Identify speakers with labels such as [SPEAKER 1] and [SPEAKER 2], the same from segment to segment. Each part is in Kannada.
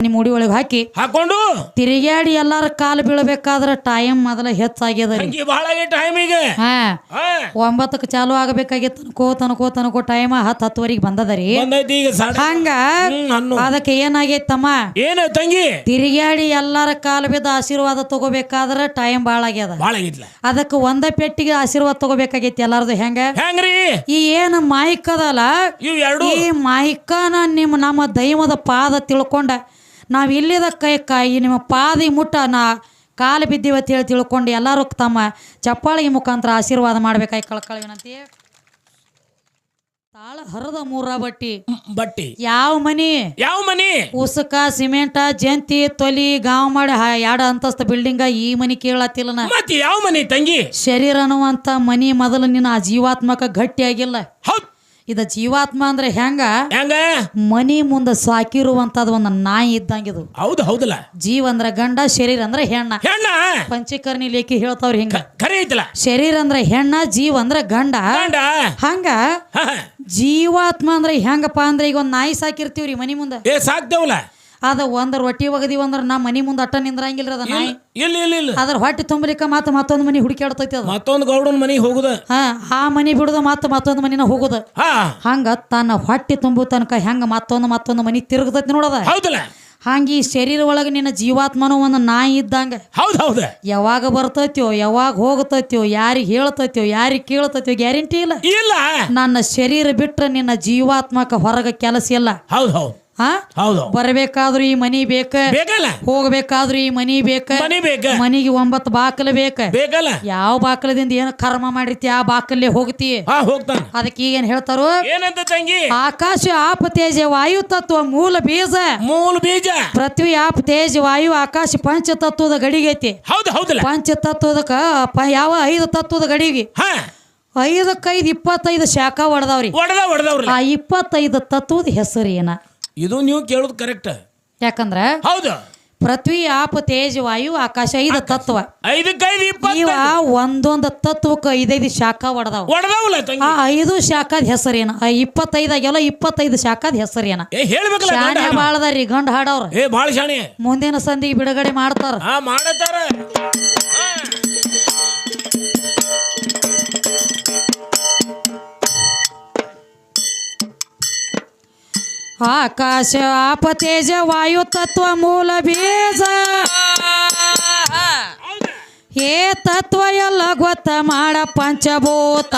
[SPEAKER 1] ನಿಮ್ಮ ಮುಡಿ ಒಳಗೆ ಹಾಕಿ
[SPEAKER 2] ಹಾಕೊಂಡು?
[SPEAKER 1] ತಿರುಗಾಡಿ ಎಲ್ಲಾರ ಕಾಲು ಬೀಳಬೇಕಾದ್ರ ಟೈಮ್ ಮೊದಲ ಹೆಚ್ಚಾಗ್ಯದ ರೀ.
[SPEAKER 2] ಹಂಗೆ ಬಹಳ ಟೈಮ್ ಈಗ.
[SPEAKER 1] ಹಾ. ಒಂಬತ್ತಕ್ಕೆ ಚಾಲು ಆಗಬೇಕಾಗಿತ್ತು ಅನ್ಕೋ ತನಕೋ ತನಕೋ ಟೈಮ್ ಹತ್ತು ಹತ್ತುವರೆಗೆ ಬಂದದ ರೀ.
[SPEAKER 2] ಬಂದೈತಿ ಈಗ ಸಾಡೆ
[SPEAKER 1] ಹಂಗ
[SPEAKER 2] ಹ್ಮ್,
[SPEAKER 1] ಅದಕ್ಕೆ ಏನಾಗೈತಮ್ಮ?
[SPEAKER 2] ಏನು ತಂಗಿ?
[SPEAKER 1] ತಿರುಗಾಡಿ ಎಲ್ಲಾರ ಕಾಲು ಬಿದ್ದ ಆಶೀರ್ವಾದ ತಗೋಬೇಕಾದ್ರ ಟೈಮ್ ಭಾಳ ಆಗ್ಯದ.
[SPEAKER 2] ಆಗಿತ್ಲ.
[SPEAKER 1] ಅದಕ್ಕೆ ಒಂದ ಪೆಟ್ಟಿಗೆ ಆಶೀರ್ವಾದ ತಗೋಬೇಕಾಗೈತಿ ಎಲ್ಲಾರದು ಹೆಂಗ?
[SPEAKER 2] ಹೆಂಗ್ರಿ?
[SPEAKER 1] ಈ ಏನು ಮಾಯಿಕ್ ಅದಲ್ಲ
[SPEAKER 2] ಇವ್ ಎರಡು.
[SPEAKER 1] ಈ ಮಾಯಿಕನ ನಿಮ್ಮ ನಮ್ಮ ದೈವದ ಪಾದ ತಿಳ್ಕೊಂಡ ನಾವು ಇಲ್ಲಿದ ಕೈ ಕಾಯಿ ನಿಮ್ಮ ಪಾದಿ ಮುಟ್ಟ ನಾ ಕಾಲು ಬಿದ್ದೀವಿ ಅಂತ ಹೇಳಿ ತಿಳ್ಕೊಂಡು ಎಲ್ಲರೂ ತಮ್ಮ ಚಪ್ಪಾಳಿಗೆ ಮುಖಾಂತರ ಆಶೀರ್ವಾದ ಮಾಡ್ಬೇಕಾಗಿ ಕಳ್ಕಳಿ ವಿನಂತಿ. ತಾಳ ಹರದ ಮೂರ ಬಟ್ಟಿ.
[SPEAKER 2] ಬಟ್ಟಿ.
[SPEAKER 1] ಯಾವ ಮನಿ?
[SPEAKER 2] ಯಾವ ಮನಿ?
[SPEAKER 1] ಉಸುಕ ಸಿಮೆಂಟ ಜಂತಿ ತೊಲಿ ಗಾವ್ ಮಾಡಿ ಎರಡ ಅಂತಸ್ತ ಬಿಲ್ಡಿಂಗ್ ಈ ಮನಿ ಕೇಳತ್ತಿಲ್ಲ ನಾ.
[SPEAKER 2] ಯಾವ ಮನಿ ತಂಗಿ?
[SPEAKER 1] ಶರೀರ ಅನ್ನುವಂತ ಮನಿ ಮೊದಲು ನಿನ್ನ ಆ ಜೀವಾತ್ಮಕ ಗಟ್ಟಿಯಾಗಿಲ್ಲ.
[SPEAKER 2] ಹೌದ್.
[SPEAKER 1] ಇದು ಜೀವಾತ್ಮ ಅಂದ್ರೆ ಹೆಂಗ?
[SPEAKER 2] ಹೆಂಗ?
[SPEAKER 1] ಮನಿ ಮುಂದೆ ಸಾಕಿರುವಂತದ ಒಂದು ನಾಯಿ ಇದ್ದಂಗಿದು
[SPEAKER 2] ಹೌದು ಹೌದಲ್ಲ.
[SPEAKER 1] ಜೀವ ಅಂದ್ರ ಗಂಡ ಶರೀರ ಅಂದ್ರೆ ಹೆಣ್ಣ.
[SPEAKER 2] ಹೆಣ್ಣ?
[SPEAKER 1] ಪಂಚಕರ್ಣಿ ಲೇಖಿ ಹೇಳ್ತಾವ್ರಿ ಹಿಂಗ.
[SPEAKER 2] ಖರೆ ಐತಲ್ಲ.
[SPEAKER 1] ಶರೀರ ಅಂದ್ರೆ ಹೆಣ್ಣ ಜೀವ ಅಂದ್ರ ಗಂಡ. ಹಂಗ. ಜೀವಾತ್ಮ ಅಂದ್ರೆ ಹೆಂಗಪ್ಪ ಅಂದ್ರೆ ಈಗ ಒಂದ್ ನಾಯಿ ಸಾಕಿರ್ತೀವ್ರಿ ಮನಿ ಮುಂದೆ.
[SPEAKER 2] ಏ ಸಾಕ್ತೇವಲ್ಲ
[SPEAKER 1] ಅದ ಒಂದ್ ರೊಟ್ಟಿ ಒಗದಿವ ಅಂದ್ರ ನಾ ಮನಿ ಮುಂದೆ ಅಟ್ಟ ನಿಂದ್ರಂಗಿಲ್ರಿ ಅದ ನಾಯಿ.
[SPEAKER 2] ಇಲ್ಲ ಇಲ್ಲ ಇಲ್ಲ
[SPEAKER 1] ಅದ್ರ ಹೊಟ್ಟೆ ತುಂಬಲಿಕ್ಕ ಮತ್ತ ಮತ್ತೊಂದ್ ಮನಿ ಹುಡುಕಾಡ್ತೈತಿ ಅದ.
[SPEAKER 2] ಮತ್ತೊಂದು ಗೌಡನ ಮನಿ ಹೋಗುದ.
[SPEAKER 1] ಹಾ ಆ ಮನಿ ಬಿಡುದ ಮತ್ತ ಮತ್ತೊಂದ್ ಮನಿನ ಹೋಗುದ.
[SPEAKER 2] ಹಾ.
[SPEAKER 1] ಹಂಗ ತನ್ನ ಹೊಟ್ಟೆ ತುಂಬು ತನಕ ಹೆಂಗ ಮತ್ತೊಂದು ಮತ್ತೊಂದು ಮನಿ ತಿರುಗತೈತಿ ನೋಡದ.
[SPEAKER 2] ಹೌದಲ್ಲ?
[SPEAKER 1] ಹಂಗ ಈ ಶರೀರ ಒಳಗೆ ನಿನ್ನ ಜೀವಾತ್ಮನೂ ಒಂದು ನಾಯಿ ಇದ್ದಂಗ.
[SPEAKER 2] ಹೌದು ಹೌದು.
[SPEAKER 1] ಯಾವಾಗ ಬರ್ತೈತ್ಯೋ ಯಾವಾಗ ಹೋಗ್ತೈತ್ಯೋ ಯಾರಿಗೆ ಹೇಳ್ತೈತ್ಯೋ ಯಾರಿಗೆ ಕೇಳ್ತೈತ್ಯೋ ಗ್ಯಾರಂಟಿ ಇಲ್ಲ.
[SPEAKER 2] ಇಲ್ಲ.
[SPEAKER 1] ನನ್ನ ಶರೀರ ಬಿಟ್ರೆ ನಿನ್ನ ಜೀವಾತ್ಮಕ ಹೊರಗ ಕೆಲಸ ಇಲ್ಲ.
[SPEAKER 2] ಹೌದು ಹೌದ್. ಹೌದು.
[SPEAKER 1] ಬರಬೇಕಾದ್ರೂ ಈ ಮನಿ ಬೇಕ.
[SPEAKER 2] ಬೇಕಲ್ಲ.
[SPEAKER 1] ಹೋಗ್ಬೇಕಾದ್ರೂ ಈ ಮನಿ ಬೇಕ.
[SPEAKER 2] ಮನಿ ಬೇಕ.
[SPEAKER 1] ಮನಿಗೆ ಒಂಬತ್ತು ಬಾಕಲು ಬೇಕ.
[SPEAKER 2] ಬೇಕಲ್ಲ.
[SPEAKER 1] ಯಾವ ಬಾಕಲದಿಂದ ಏನು ಕರ್ಮ ಮಾಡಿರ್ತಿ ಆ ಬಾಕಲ್ಲೇ ಹೋಗ್ತಿ?
[SPEAKER 2] ಹಾ ಹೋಗ್ತಾನ.
[SPEAKER 1] ಅದಕ್ಕೆ ಈಗ ಏನ್ ಹೇಳ್ತಾರೋ?
[SPEAKER 2] ಏನಂತ ತಂಗಿ?
[SPEAKER 1] ಆಕಾಶ ಆಪ ತೇಜ ವಾಯು ತತ್ವ ಮೂಲ ಬೀಜ.
[SPEAKER 2] ಮೂಲ ಬೀಜ.
[SPEAKER 1] ಪೃಥ್ವಿ ಆಪ ತೇಜ ವಾಯು ಆಕಾಶ ಪಂಚ ತತ್ವದ ಗಡಿಗೈತಿ
[SPEAKER 2] ಹೌದು ಹೌದಲ್ಲ.
[SPEAKER 1] ಪಂಚ ತತ್ವದಕ್ಕ ಯಾವ ಐದು ತತ್ವದ ಗಡಿಗೆ?
[SPEAKER 2] ಹಾ.
[SPEAKER 1] ಐದಕ್ಕೈದು ಇಪ್ಪತ್ತೈದು ಶಾಖ ಹೊಡೆದವ್ರಿ ಆ ಇಪ್ಪತ್ತೈದು ತತ್ವದ ಹೆಸರು ಏನ
[SPEAKER 2] ಇದು ನೀವು ಕೇಳೋದು ಕರೆಕ್ಟ್
[SPEAKER 1] ಯಾಕಂದ್ರೆ
[SPEAKER 2] ಹೌದು.
[SPEAKER 1] ಪೃಥ್ವಿ ಆಪ ತೇಜ ವಾಯು ಆಕಾಶ ಐದು ತತ್ವ.
[SPEAKER 2] ಐದಕ್ಕೈದು
[SPEAKER 1] ಇವ ಒಂದೊಂದು ತತ್ವಕ್ಕ ಐದೈದು ಶಾಖ ಹೊಡೆದವ
[SPEAKER 2] ಒಡದವಲ್ಲ ತಂಗಿ?
[SPEAKER 1] ಆ ಐದು ಶಾಖದ ಹೆಸರೇನ? ಆ ಇಪ್ಪತ್ತೈದಾಗೆಲ್ಲ ಇಪ್ಪತ್ತೈದು ಶಾಖದ ಹೆಸರೇನ?
[SPEAKER 2] ಏ ಹೇಳ್ಬೇಕಲ್ಲ ಗಂಡ.
[SPEAKER 1] ಬಾಳದಾರಿ ಹಾಡವ್ರ.
[SPEAKER 2] ಏ ಭಾಳ ಶಾಣೆ.
[SPEAKER 1] ಮುಂದಿನ ಸಂದಿಗೆ ಬಿಡುಗಡೆ ಮಾಡತಾರ. ಆಕಾಶ ಆಪ ತೇಜ ವಾಯು ತತ್ವ, ಮೂಲ ಬೀಜ. ಹೇ ತತ್ವ ಎಲ್ಲ ಗೊತ್ತ ಮಾಡ ಪಂಚಭೂತ.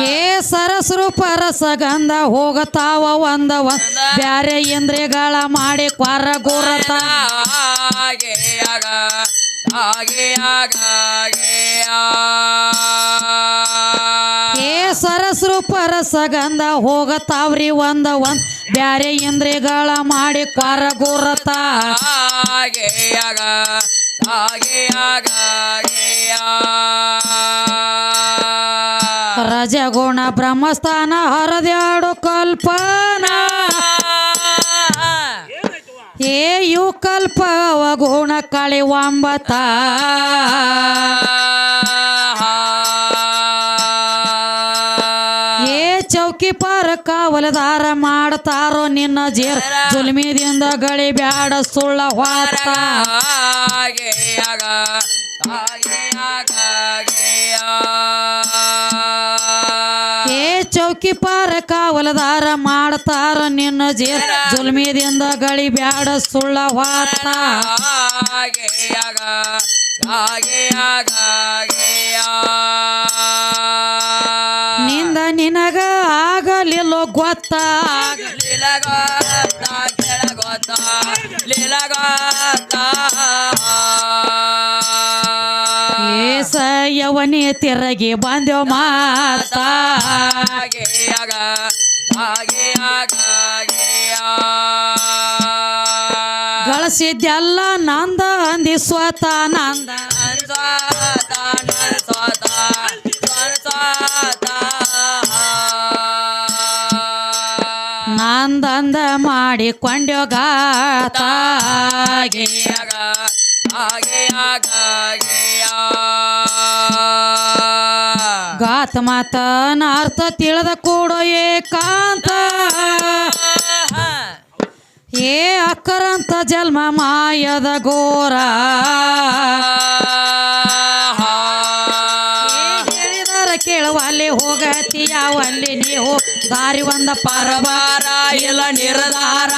[SPEAKER 1] ಹೇ ಸರಸರು ಪರಸ ಗಂಧ ಹೋಗತಾವ ಒಂದವ. ಒಂದ್ ಬ್ಯಾರೆ ಇಂದ್ರಿಗಳ ಮಾಡಿ ಕ್ವಾರ ಗುರತ ಹೇ ಸರಸರು ಪರಸಗಂಧ ಹೋಗತಾವ್ರಿ ಒಂದ ಒಂದ್. ಬ್ಯಾರೆ ಇಂದ್ರಿಗಳ ಮಾಡಿ ಕೊರ ಗುರತ ರಜಗುಣ ಬ್ರಹ್ಮಸ್ಥಾನ ಹರದ್ಯಾಡು ಕಲ್ಪನಾ. ಏ ಯು ಕಲ್ಪ ಗುಣ ಕಳಿ ಒಂಬತ್ತ ಚೌಕಿ ಪಾರ ಕಾವಲದಾರ ಮಾಡ್ತಾರೋ ನಿನ್ನ ಜೇರ್. ಜುಲ್ಮಿದಿಂದ ಗಳಿ ಬ್ಯಾಡ ಸುಳ್ಳ ಏ ಚೌಕಿ ಪಾರ ಕಾವಲದಾರ ಮಾಡ್ತಾರ ನಿನ್ನ ಜೇರ್. ಜುಲ್ಮಿದಿಂದ ಗಳಿ ಬ್ಯಾಡ ಸುಳ್ಳ ವಾತ ನಿಂದ ನಿನಗ ಆಗಲಿಲ್ಲೋ ಗೊತ್ತ. ಏಸ ಯವನಿ ತಿರಗಿ ಬಂದೆವು ಮಾತ. ಗಳಿಸಿದ್ದೆಲ್ಲ ನಂದ ಅಂದಿ ಸ್ವತ ನಂದ. ನಂದಂದ ಮಾಡಿಕೊಂಡ್ಯೋ ಗಾತ ಮಾತ ಮಾತನ ಅರ್ಥ ತಿಳಿದ ಕೂಡೋ ಏಕಾಂತ. ಏ ಅಕ್ಕರಂತ ಜನ್ಮ ಮಾಯದ ಘೋರ. ಅಲ್ಲಿ ಹೋಗತಿಯ ಅಲ್ಲಿ ನೀವು ದಾರಿ ಒಂದ ಪರವಾರ
[SPEAKER 3] ಇಲ್ಲ ನಿರ್ಧಾರ.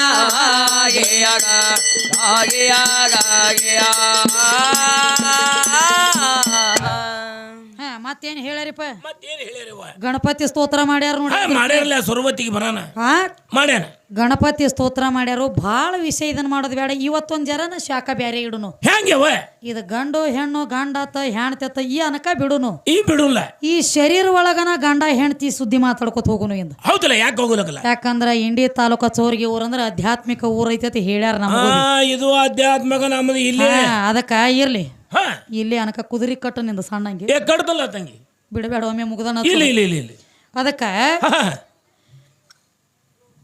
[SPEAKER 3] ಆಗೇಯಾಗ ಆಗೇಯಾಗ
[SPEAKER 1] ಹಾ ಮತ್ತೇನ್ ಹೇಳ್ಯಾರಿಪ್ಪ?
[SPEAKER 2] ಮತ್ತೇನು ಹೇಳಿರಿವ
[SPEAKER 1] ಗಣಪತಿ ಸ್ತೋತ್ರ ಮಾಡ್ಯಾರ ನೋಡಿ
[SPEAKER 2] ಮಾಡ್ಯಾರಲ್ಲ ಸುರವತ್ತಿಗೆ ಬರಾನ.
[SPEAKER 1] ಹಾ
[SPEAKER 2] ಮಾಡ್ಯಾನ.
[SPEAKER 1] ಗಣಪತಿ ಸ್ತೋತ್ರ ಮಾಡ್ಯಾರು. ಭಾಳ ವಿಷಯ ಇದನ್ನ ಮಾಡೋದು ಬೇಡ. ಇವತ್ತೊಂದು ಜರನ ಶಾಖ ಬ್ಯಾರೆ ಇಡುನು.
[SPEAKER 2] ಹೆಂಗ್ಯವ?
[SPEAKER 1] ಇದು ಗಂಡು ಹೆಣ್ಣು ಗಂಡತ ಹೆಣ್ತತ ಈ ಅನಕ ಬಿಡುನು.
[SPEAKER 2] ಈ ಬಿಡುಲ್ಲ.
[SPEAKER 1] ಈ ಶರೀರ ಒಳಗನ ಗಂಡ ಹೆಣ್ತಿ ಸುದ್ದಿ ಮಾತಾಡ್ಕೊತ ಹೋಗುನು ಇಂದ.
[SPEAKER 2] ಹೌದಲ್ಲ ಯಾಕೆ ಹೋಗಲಕ್ಕಲ್ಲ
[SPEAKER 1] ಯಾಕಂದ್ರ ಇಂಡಿ ತಾಲೂಕ ಚೋರಿಗೆ ಊರಂದ್ರ ಆಧ್ಯಾತ್ಮಿಕ ಊರ್ ಐತತಿ ಹೇಳ್ಯಾರ
[SPEAKER 2] ನಮ್ಮ ಇದು ಆಧ್ಯಾತ್ಮಕ ನಮ್ಮದು ಇಲ್ಲಿ.
[SPEAKER 1] ಅದಕ್ಕ ಇರ್ಲಿ. ಇಲ್ಲಿ ಅನಕ ಕುದುರೆ ಕಟ್ಟು ನಿಂದ ಸಣ್ಣಂಗೆ.
[SPEAKER 2] ಏ ಕಡ್ದಲ್ಲ ತಂಗಿ.
[SPEAKER 1] ಬಿಡಬೇಡ ಒಮ್ಮೆ ಮುಗ್ದನ ಅದಕ್ಕ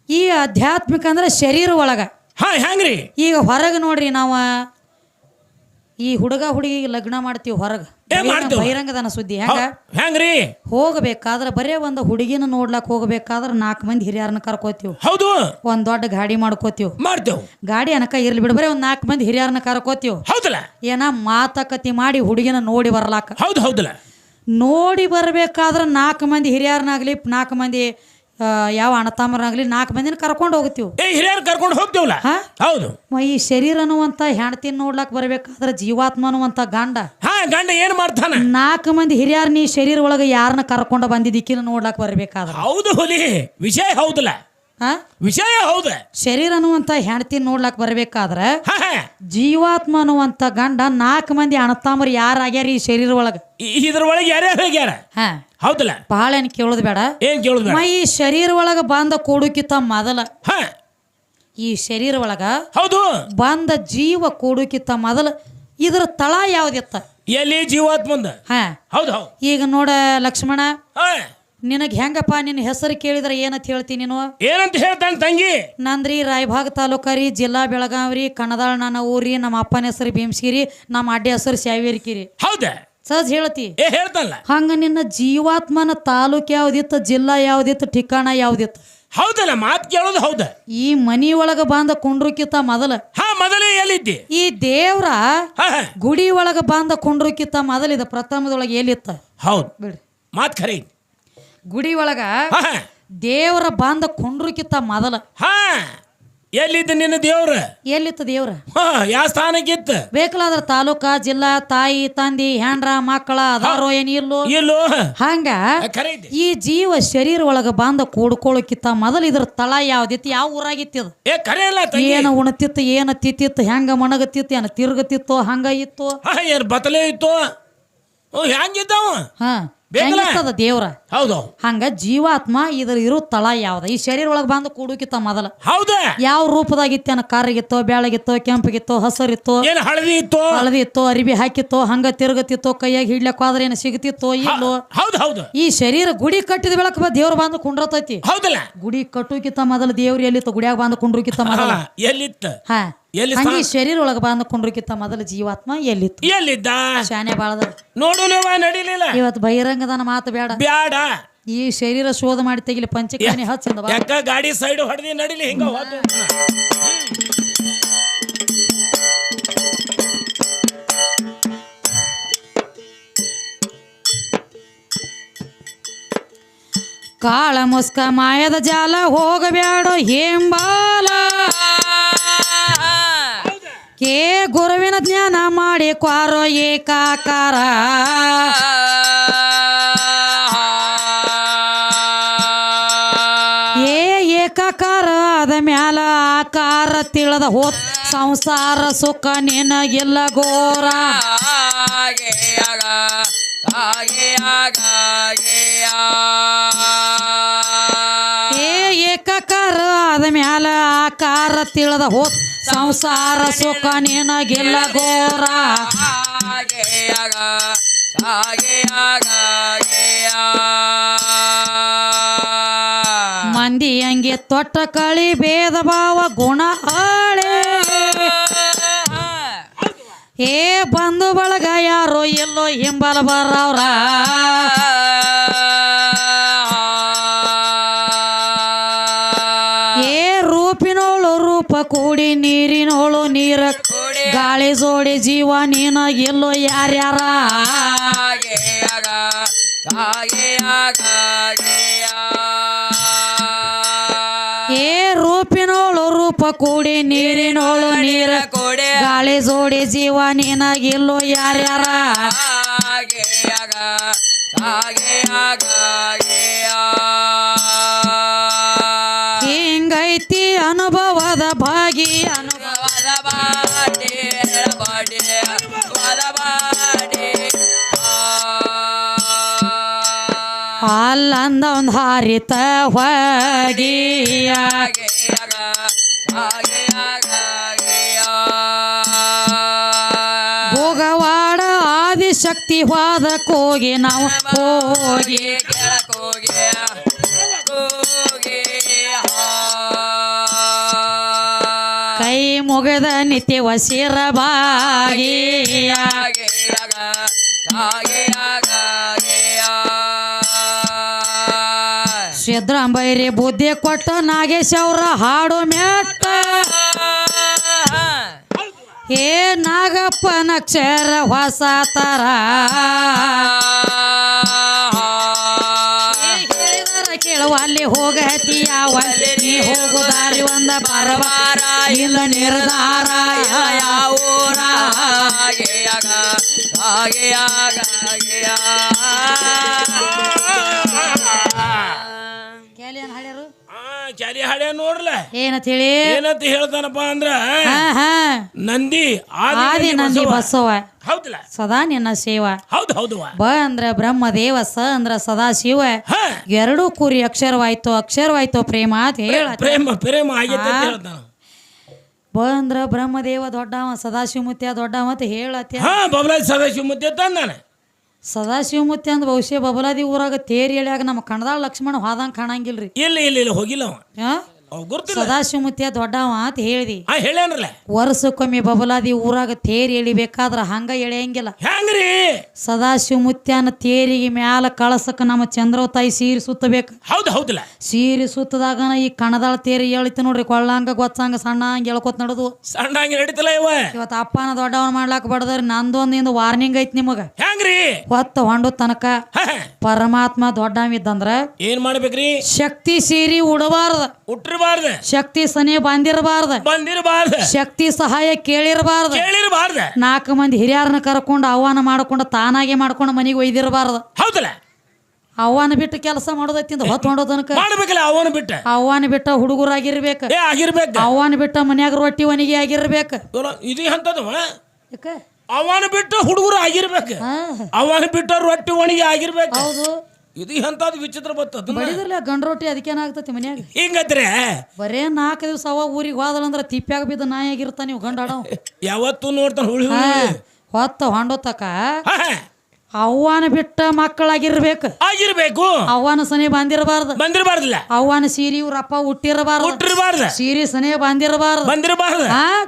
[SPEAKER 1] ಈ ಆಧ್ಯಾತ್ಮಿಕ ಅಂದ್ರೆ ಶರೀರ ಒಳಗ.
[SPEAKER 2] ಹಾ ಹೆಂಗ್ರಿ
[SPEAKER 1] ಈಗ ಹೊರಗೆ ನೋಡ್ರಿ ನಾವ ಈ ಹುಡುಗ ಹುಡುಗಿ ಲಗ್ನ ಮಾಡ್ತೀವಿ ಹೊರಗೆ.
[SPEAKER 2] ಏ, ಮಾಡ್ತೀವಿ.
[SPEAKER 1] ಬಹಿರಂಗದನ ಸುದ್ದಿ ಹೆಂಗ?
[SPEAKER 2] ಹೆಂಗ್ರಿ
[SPEAKER 1] ಹೋಗಬೇಕಾದ್ರೆ ಬರೇ ಒಂದು ಹುಡುಗಿನ ನೋಡ್ಲಕ್ ಹೋಗ್ಬೇಕಾದ್ರೆ ನಾಲ್ಕು ಮಂದಿ ಹಿರಿಯರನ್ನ ಕರ್ಕೋತೀವಿ.
[SPEAKER 2] ಹೌದು.
[SPEAKER 1] ಒಂದ್ ದೊಡ್ಡ ಗಾಡಿ ಮಾಡ್ಕೋತೀವಿ.
[SPEAKER 2] ಮಾಡ್ತೇವ್.
[SPEAKER 1] ಗಾಡಿ ಅನಕ ಇರ್ಲಿ ಬಿಡ ಬರೇ ಒಂದ್ ನಾಲ್ಕು ಮಂದಿ ಹಿರಿಯರನ್ನ ಕರ್ಕೋತೀವಿ.
[SPEAKER 2] ಹೌದಲ್ಲ?
[SPEAKER 1] ಏನ ಮಾತುಕತೆ ಮಾಡಿ ಹುಡುಗಿನ ನೋಡಿ ಬರ್ಲಾಕ.
[SPEAKER 2] ಹೌದು ಹೌದಲ್ಲ?
[SPEAKER 1] ನೋಡಿ ಬರ್ಬೇಕಾದ್ರ ನಾಲ್ಕು ಮಂದಿ ಹಿರಿಯರನ್ನಾಗ್ಲಿ ನಾಲ್ಕು ಮಂದಿ ಯಾವ ಅಣತಾಮರಾಗ್ಲಿ ನಾಲ್ಕು ಮಂದಿನ ಕರ್ಕೊಂಡು ಹೋಗ್ತೀವಿ
[SPEAKER 2] ಏ ಹಿರಿಯರ್ ಕರ್ಕೊಂಡು ಹೋಗ್ತೀವಲ್ಲ?
[SPEAKER 1] ಹಾ?
[SPEAKER 2] ಹೌದು.
[SPEAKER 1] ಮ ಈ ಶರೀರ ಅನ್ನುವಂಥ ಹೆಣ್ತಿನ ನೋಡ್ಲಾಕ್ ಬರ್ಬೇಕಾದ್ರೆ ಜೀವಾತ್ಮ ಅನ್ನುವಂಥ ಗಂಡ.
[SPEAKER 2] ಹಾ ಗಂಡ ಏನ್ ಮಾಡ್ತಾನೆ?
[SPEAKER 1] ನಾಲ್ಕು ಮಂದಿ ಹಿರಿಯರ್ ನೀ ಶರೀರ ಒಳಗೆ ಯಾರನ್ನ ಕರ್ಕೊಂಡು ಬಂದಿದ್ದಕ್ಕಿನ ನೋಡ್ಲಾಕ್ ಬರ್ಬೇಕಾದ್ರೆ.
[SPEAKER 2] ಹೌದು ಹುಲಿ. ವಿಷಯ ಹೌದಲ್ಲ. ವಿಷಯ ಹೌದ?
[SPEAKER 1] ಶರೀರ ಅನ್ನುವಂತ ಹೆಂಡತಿ ನೋಡ್ಲಾಕ್ ಬರ್ಬೇಕಾದ್ರ ಜೀವಾತ್ಮ ಅನ್ನುವಂತ ಗಂಡ ನಾಲ್ಕು ಮಂದಿ ಅಣತಾಂಬ್ರು ಯಾರು ಆಗ್ಯಾರ ಈ ಶರೀರ ಒಳಗ?
[SPEAKER 2] ಇದ್ರೊಳಗೆ ಇದ್ರ ಒಳಗೆ ಯಾರ್ಯಾರು ಹೋಗ್ಯಾರ?
[SPEAKER 1] ಹಾ.
[SPEAKER 2] ಹೌದಲ್ಲ?
[SPEAKER 1] ಬಹಳ ಏನ್ ಕೇಳೋದು ಬೇಡ.
[SPEAKER 2] ಏನ್ ಕೇಳುದ
[SPEAKER 1] ಮ ಈ ಶರೀರ ಒಳಗ ಬಂದ ಕೂಡುಕಿತ ಮೊದಲ.
[SPEAKER 2] ಹಾ.
[SPEAKER 1] ಈ ಶರೀರ ಒಳಗ
[SPEAKER 2] ಹೌದು.
[SPEAKER 1] ಬಂದ ಜೀವ ಕೂಡುಕಿತ ಮೊದಲ. ಇದ್ರ ತಳ ಯಾವ್ದಿತ್ತ?
[SPEAKER 2] ಎಲ್ಲಿ? ಜೀವಾತ್ಮಂದ?
[SPEAKER 1] ಹ.
[SPEAKER 2] ಹೌದು ಹೌದು.
[SPEAKER 1] ಈಗ ನೋಡ ಲಕ್ಷ್ಮಣ. ನಿನಗೆ ಹೆಂಗಪ್ಪ ನಿನ್ನ ಹೆಸರು ಕೇಳಿದ್ರೆ ಏನಂತ ಹೇಳ್ತೀನಿ ನೀನು?
[SPEAKER 2] ಏನಂತ ಹೇಳ್ತಾನೆ ತಂಗಿ?
[SPEAKER 1] ನಂದ್ರಿ ರಾಯಭಾಗ ತಾಲೂಕ ರೀ ಜಿಲ್ಲಾ ಬೆಳಗಾವಿ ರೀ ಕಣದಾಳ ನನ್ನ ಊರಿ ನಮ್ಮ ಅಪ್ಪನ ಹೆಸರು ಭೀಮಸಿರಿ ನಮ್ಮ ಅಡ್ಡಿ ಹೆಸರು ಸ್ಯಾವೇರಿಕಿರಿ
[SPEAKER 2] ಹೌದಾ?
[SPEAKER 1] ಸಹಜ ಹೇಳ್ತಿ.
[SPEAKER 2] ಏ ಹೇಳ್ತಾನಲ್ಲ
[SPEAKER 1] ಹಂಗ ನಿನ್ನ ಜೀವಾತ್ಮನ ತಾಲೂಕ್ ಯಾವ್ದಿತ್ತು ಜಿಲ್ಲಾ ಯಾವ್ದಿತ್ತು ಠಿಕಾಣ ಯಾವ್ದಿತ್ತು?
[SPEAKER 2] ಹೌದಲ್ಲ ಮಾತು ಕೇಳೋದು ಹೌದ?
[SPEAKER 1] ಈ ಮನಿ ಒಳಗ ಬಂದ ಕುಂಡ್ರುಕಿತ ಮೊದಲ.
[SPEAKER 2] ಹಾ ಮೊದಲೇ ಎಲ್ಲಿದ್ದಿ?
[SPEAKER 1] ಈ ದೇವ್ರ
[SPEAKER 2] ಹಾ ಹಾ.
[SPEAKER 1] ಗುಡಿ ಒಳಗ ಬಂದ ಕುಂಡ್ರುಕಿತ ಮೊದಲಿದ ಇದು ಪ್ರಥಮದೊಳಗೆ ಎಲ್ಲಿತ್ತ?
[SPEAKER 2] ಹೌದು.
[SPEAKER 1] ಬಿಡ್ರಿ
[SPEAKER 2] ಮಾತು ಖರೆ.
[SPEAKER 1] ಗುಡಿ ಒಳಗ ದೇವರ ಬಾಂಧ ಕುಂಡ್ರುಕಿತ ಮೊದಲ.
[SPEAKER 2] ಹಾ. ಎಲ್ಲಿದ್ದ ನಿನ್ನ ದೇವ್ರ?
[SPEAKER 1] ಎಲ್ಲಿತ್ತ ದೇವ್ರ?
[SPEAKER 2] ಹಾ ಯಾವ ಸ್ಥಾನಕ್ಕಿತ್ತ?
[SPEAKER 1] ಬೇಕಲಾದ್ರ ತಾಲೂಕ ಜಿಲ್ಲಾ ತಾಯಿ ತಂದಿ ಹೆಂಡ್ರ ಮಕ್ಕಳ ಅದಾರೋ ಏನ್ ಇಲ್ಲೋ
[SPEAKER 2] ಇಲ್ಲೋ
[SPEAKER 1] ಹಂಗ ಈ ಜೀವ ಶರೀರ ಒಳಗ ಬಂದ ಕೂಡ್ಕೊಳಕಿತ್ತ ಮೊದಲು ಇದ್ರ ತಳ ಯಾವ್ದಿತ್ತು ಯಾವ
[SPEAKER 2] ಊರಾಗಿತ್ತು ಇಲ್ಲ
[SPEAKER 1] ಏನು ಉಣತಿತ್ತು ಏನು ತಿತ್ತಿತ್ತು ಹೆಂಗ ಮಣಗತಿತ್ತು ಏನ ತಿರುಗತಿತ್ತು ಹಂಗ ಇತ್ತು?
[SPEAKER 2] ಏನ್ ಬತಲೆ ಇತ್ತು? ಇದ್ದಾವ ಹೆಂಗಿದ್ದಾವ?
[SPEAKER 1] ಹಾ.
[SPEAKER 2] ಬೇಕಲ್ಲ?
[SPEAKER 1] ದೇವ್ರ?
[SPEAKER 2] ಹೌದು.
[SPEAKER 1] ಹಂಗ ಜೀವಾತ್ಮ ಇದ್ರ ಇರೋ ತಳ ಯಾವ್ದ? ಈ ಶರೀರ ಒಳಗೆ ಬಂದು ಕೂಡುಕಿತ್ತ ಮೊದಲ.
[SPEAKER 2] ಹೌದ?
[SPEAKER 1] ಯಾವ ರೂಪದಾಗಿತ್ತೇನ? ಕರ್ಗಿತ್ತೋ ಬೆಳಗಿತ್ತೋ ಕೆಂಪಗಿತ್ತೋ ಹಸರಿತ್ತೋ?
[SPEAKER 2] ಹಳದಿ ಇತ್ತು?
[SPEAKER 1] ಹಳದಿ ಇತ್ತೋ ಅರಿಬಿ ಹಾಕಿತ್ತೋ ಹಂಗ ತಿರುಗತಿತ್ತೋ ಕೈಯಾಗ ಹಿಡ್ಲಕ್ ಹೋದ್ರೆ ಏನು ಸಿಗತಿತ್ತು ಇಲ್ಲೋ?
[SPEAKER 2] ಹೌದು ಹೌದು.
[SPEAKER 1] ಈ ಶರೀರ ಗುಡಿ ಕಟ್ಟಿದ ಬೆಳಕ ದೇವ್ರ ಬಂದು ಕುಂಡ್ರತೈತಿ.
[SPEAKER 2] ಹೌದಲ್ಲ?
[SPEAKER 1] ಗುಡಿ ಕಟ್ಟುಕಿತ್ತ ಮೊದಲು ದೇವ್ರ ಎಲ್ಲಿತ್ತು? ಗುಡಿಯಾಗ ಬಂದು ಕುಂಡ್ರುಕಿತ್ತ ಮೊದಲ?
[SPEAKER 2] ಎಲ್ಲಿತ್ತ?
[SPEAKER 1] ಹಾ.
[SPEAKER 2] ಎಲ್ಲಿ
[SPEAKER 1] ಹಂಗೆ ಶರೀರ ಒಳಗೆ ಬಂದು ಕುಂಡ್ರುಕಿತ್ತ ಮೊದಲ ಜೀವಾತ್ಮ ಎಲ್ಲಿತ್ತು?
[SPEAKER 2] ಎಲ್ಲಿದ್ದ?
[SPEAKER 1] ಶಾನೆ ಬಾಳದ
[SPEAKER 2] ನೋಡು ನಡಿಲಿಲ್ಲ.
[SPEAKER 1] ಇವತ್ತು ಬಹಿರಂಗದನ ಮಾತು ಬೇಡ.
[SPEAKER 2] ಬ್ಯಾಡ.
[SPEAKER 1] ಈ ಶರೀರ ಶೋಧ ಮಾಡಿ ತೆಗಿಲಿ ಪಂಚಕಾನಿ ಹಚ್ಚಿಂದ
[SPEAKER 2] ಯಾಕ ಗಾಡಿ ಸೈಡ್ ಹೊಡೆದಿ ನಡಿಲಿ ಹಿಂಗ
[SPEAKER 1] ಕಾಳ ಮುಸ್ಕ ಮಾಯದ ಜಾಲ ಹೋಗಬೇಡ ಹೇಂಬಾಲ ಕೇ ಗುರುವಿನ ಜ್ಞಾನ ಮಾಡಿ ಕ್ವಾರೋ ಏಕಾಕಾರ. ಏ ಏಕಾಕಾರ ಅದ ಮ್ಯಾಲ ಆಕಾರ ತಿಳದ ಹೋತ್ ಸಂಸಾರ ಸುಖ ನಿನಗಿಲ್ಲ ಘೋರ. ಏ ಆಕಾರ ತಿಳಿದ ಹೋತ್ ಸಂಸಾರ ಸುಖ ನಿನಗಿಲ್ಲ ಗೋರ ಮಂದಿ ಹಂಗೆ ತೊಟ್ಟ ಕಳಿ ಭೇದ ಭಾವ ಗುಣ ಆಳೆ. ಏ ಬಂಧು ಬಳಗ ಯಾರೋ ಎಲ್ಲೋ ಹಿಂಬಲ ಬರವ್ರ. ಗಾಳಿ ಜೋಡಿ ಜೀವ ನೀನ ಎಲ್ಲೋ ಯಾರ್ಯಾರ? ಏ ರೂಪಿನೋಳು ರೂಪ ಕೂಡಿ ನೀರಿನೋಳು ನೀರ
[SPEAKER 3] ಕೂಡಿ.
[SPEAKER 1] ಗಾಳಿ ಜೋಡಿ ಜೀವ ನೀನ ಎಲ್ಲೋ ಯಾರ್ಯಾರ? ಹಿಂಗೈತಿ ಅನುಭವದ ಅಲ್ಲಂದ ಒಂದು ಹಾರಿತ ಹೋಗಿ. ಭೋಗವಾಡ ಆದಿಶಕ್ತಿ ಹೋದ ಕೋಗಿ ನಾವು ಹೋಗಿ. ಕೈ ಮುಗದ ನಿತ್ಯವ ಶಿರಬಾಗಿಯ ಸಿದ್ರಾಂಬೈರಿ ಬುದ್ಧಿ ಕೊಟ್ಟ ನಾಗೇಶ್ ಅವ್ರ ಹಾಡು ಮೆಟ್ಟ ಏ ನಾಗಪ್ಪ ನಕ್ಷರ ಹೊಸ ತರ. ಏ ಹೇಳಿದರ ಕೇಳುವ ಅಲ್ಲಿ ಹೋಗತಿ ಯಾವ ನೀ ಹೋಗು, ದಾರಿ ಒಂದ ಬರಬಾರ ಇಲ್ಲ ನಿರ್ಧಾರ
[SPEAKER 3] ಯಾವೂರ
[SPEAKER 1] ಹಾಡ್ಯಾರು
[SPEAKER 2] ಹಾಡ್ಯ ನೋಡ್ಲ.
[SPEAKER 1] ಏನಂತ ಹೇಳಿ
[SPEAKER 2] ಏನಂತ ಹೇಳ್ತಾನಪ್ಪ ಅಂದ್ರ
[SPEAKER 1] ಹಾ ಹಾ.
[SPEAKER 2] ನಂದಿ ಆದಿ ನಂದಿ ಬಸವ. ಹೌದಲ್ಲ
[SPEAKER 1] ಸದಾ ನಿನ್ನ ಶಿವ
[SPEAKER 2] ಹೌದು ಹೌದು.
[SPEAKER 1] ಬ ಅಂದ್ರ ಬ್ರಹ್ಮದೇವ ಸ ಅಂದ್ರ ಸದಾ ಶಿವ ಎರಡೂ ಕೂರಿ ಅಕ್ಷರವಾಯ್ತು ಅಕ್ಷರವಾಯ್ತು ಪ್ರೇಮ ಅಂತ ಹೇಳ
[SPEAKER 2] ಪ್ರೇಮ ಪ್ರೇಮ ಆಗೈತೆ ಅಂತ ಹೇಳ್ತಾನ.
[SPEAKER 1] ಬ ಅಂದ್ರ ಬ್ರಹ್ಮದೇವ ದೊಡ್ಡವ ಸದಾಶಿವಮೂರ್ತಿಯ ದೊಡ್ಡವ ಅಂತ ಹೇಳತ್ತೆ.
[SPEAKER 2] ಹಾ ಬಬಲಾಜ್ ಸದಾಶಿವ ಮುದ್ದೆ ತಂದಾನ
[SPEAKER 1] ಸದಾಶಿವಮೂರ್ತಿ ಅಂದ್ ಬಹುಶಃ ಬಬಲಾದಿ ಊರಾಗ ತೇರಿ ಎಳ್ಯಾಗ ನಮ್ಮ ಕಣದಾಳ ಲಕ್ಷ್ಮಣ ಹೋದಂಗೆ ಕಾಣಂಗಿಲ್ರಿ.
[SPEAKER 2] ಇಲ್ಲ ಇಲ್ಲ ಇಲ್ಲ ಹೋಗಿಲ್ಲ ಅವ?
[SPEAKER 1] ಸದಾಶಿವಮೂರ್ತಿಯ ದೊಡ್ಡವ ಅಂತ ಹೇಳಿದಿ. ವರ್ಷಕ್ಕೊಮ್ಮೆ ಬಬಲಾದಿ ಊರಾಗ ತೇರಿ ಎಳಿಬೇಕಾದ್ರ ಹಂಗ ಎಳೆಯಂಗಿಲ್ಲ.
[SPEAKER 2] ಹೆಂಗ್ರಿ?
[SPEAKER 1] ಸದಾಶಿವಮೂರ್ತಿಯನ ತೇರಿಗೆ ಮ್ಯಾಲ ಕಳಸಕ್ಕ ನಮ್ಮ ಚಂದ್ರವ ತಾಯಿ ಸೀರೆ ಸುತ್ತಬೇಕು.
[SPEAKER 2] ಹೌದು ಹೌದಲ್ಲ.
[SPEAKER 1] ಸೀರೆ ಸುತ್ತದಾಗ ಈ ಕಣದಾಳ ತೇರಿ ಎಳಿತು ನೋಡ್ರಿ ಕೊಳ್ಳಂಗ ಗೊತ್ತಂಗ ಸಣ್ಣ ಹಂಗ ಎಳ್ಕೊತ ನಡದು.
[SPEAKER 2] ಹಂಗ ನಡೀತಲ್ಲ ಇವ.
[SPEAKER 1] ಇವತ್ತು ಅಪ್ಪನ ದೊಡ್ಡವನ್ ಮಾಡ್ಲಾಕ ಬಡದ್ರಿ ನಂದೊಂದಿಂದ ವಾರ್ನಿಂಗ್ ಐತಿ ನಿಮಗ.
[SPEAKER 2] ಹೆಂಗ್ರಿ?
[SPEAKER 1] ಹೊತ್ತ ಹೊಂಡು ತನಕ
[SPEAKER 2] ಪರಮಾತ್ಮ
[SPEAKER 1] ಪರಮಾತ್ಮ ದೊಡ್ಡವಿದ್ದಂದ್ರ
[SPEAKER 2] ಏನ್ ಮಾಡ್ಬೇಕ್ರಿ?
[SPEAKER 1] ಶಕ್ತಿ ಸೀರಿ ಉಡಬಾರ್ದ.
[SPEAKER 2] ಉಟ್ಟಿರಬಾರ್ದ
[SPEAKER 1] ಶಕ್ತಿ ಸನಿ ಬಂದಿರಬಾರ್ದ.
[SPEAKER 2] ಬಂದಿರಬಾರ್ದ.
[SPEAKER 1] ಶಕ್ತಿ ಸಹಾಯ ಕೇಳಿರಬಾರ್ದ.
[SPEAKER 2] ಕೇಳಿರಬಾರ್ದ.
[SPEAKER 1] ನಾಲ್ಕು ಮಂದಿ ಹಿರಿಯರನ್ನ ಕರ್ಕೊಂಡು ಆಹ್ವಾನ ಮಾಡ್ಕೊಂಡು ತಾನಾಗೆ ಮಾಡ್ಕೊಂಡು ಮನೆಗೆ ಒಯ್ದಿರಬಾರ್ದ.
[SPEAKER 2] ಹೌದಲ್ಲ?
[SPEAKER 1] ಅವನ ಬಿಟ್ಟು ಕೆಲಸ ಮಾಡೋದೈತಿ ಹೊತ್ತು ತನಕ.
[SPEAKER 2] ಮಾಡ್ಬೇಕಲ್ಲ ಅವನ ಬಿಟ್ಟ?
[SPEAKER 1] ಅವನ ಬಿಟ್ಟ ಹುಡುಗರಾಗಿರ್ಬೇಕು.
[SPEAKER 2] ಆಗಿರ್ಬೇಕು.
[SPEAKER 1] ಅವನ ಬಿಟ್ಟ ಮನ್ಯಾಗ ರೊಟ್ಟಿ ಒಣಗಿ ಆಗಿರ್ಬೇಕು.
[SPEAKER 2] ಇದು ಅಂತದವ ಅವನ ಬಿಟ್ಟು ಹುಡುಗರು ಆಗಿರ್ಬೇಕು. ಅವನ ಬಿಟ್ಟ ರೊಟ್ಟಿ ಒಣಗಿ ಆಗಿರ್ಬೇಕು.
[SPEAKER 1] ಹೌದು.
[SPEAKER 2] ಇದು ಎಂಥದ್ದು ವಿಚಿತ್ರ ಬರ್ತದ
[SPEAKER 1] ಬಡಿದ್ರಲ್ಲ ಗಂಡ ರೊಟ್ಟಿ ಅದಕ್ಕೇನಾಗ್ತತಿ ಮನ್ಯಾಗ?
[SPEAKER 2] ಹಿಂಗದ್ರೆ
[SPEAKER 1] ಬರೇ ನಾಲ್ಕು ದಿವಸ ಅವ ಊರಿಗೆ ಹೋದಳಂದ್ರ ತಿಪ್ಪ್ಯಾಗ ಬಿದ್ದ ನಾಯಿ ಆಗಿರ್ತಾನ ನೀವು ಗಂಡ ಆಡೋ
[SPEAKER 2] ಯಾವತ್ತು ನೋಡ್ತಾನ ಹುಳಿ
[SPEAKER 1] ಹೊತ್ತ ಹೊಂಡೋತಕ ಅವ್ವಾನ ಬಿಟ್ಟ ಮಕ್ಕಳಾಗಿರ್ಬೇಕು.
[SPEAKER 2] ಆಗಿರ್ಬೇಕು.
[SPEAKER 1] ಅವ್ವಾನ ಸನಿ ಬಂದಿರಬಾರ್ದು.
[SPEAKER 2] ಬಂದಿರಬಾರ್ದಿಲ್ಲ.
[SPEAKER 1] ಅವ್ವಾನ ಸೀರಿ ಇವ್ರ ಅಪ್ಪ ಹುಟ್ಟಿರಬಾರ್ದು
[SPEAKER 2] ಹುಟ್ಟಿರಬಾರ್ದ
[SPEAKER 1] ಸೀರಿ ಸನಿ ಬಂದಿರಬಾರ್ದು.
[SPEAKER 2] ಬಂದಿರಬಾರ್ದು.